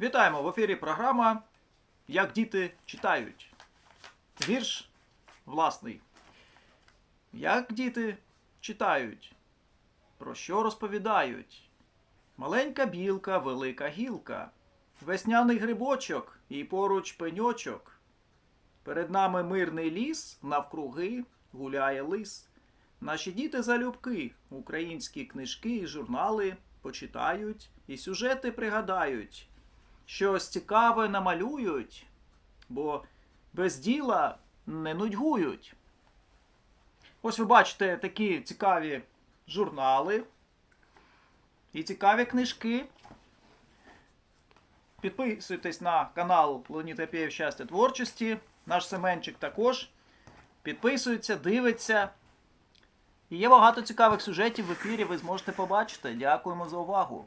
Вітаємо в ефірі програма Як діти читають. Вірш власний. Як діти читають? Про що розповідають? Маленька білка, велика гілка, весняний грибочок і поруч пеньочок. Перед нами мирний ліс, навкруги гуляє лис. Наші діти залюбки, українські книжки і журнали почитають і сюжети пригадають, щось цікаве намалюють, бо без діла не нудьгують. Ось ви бачите такі цікаві журнали і цікаві книжки. Підписуйтесь на канал Леонід Апєєв Щастя творчості. Наш Семенчик також. Підписується, дивиться. І є багато цікавих сюжетів в ефірі, ви зможете побачити. Дякуємо за увагу.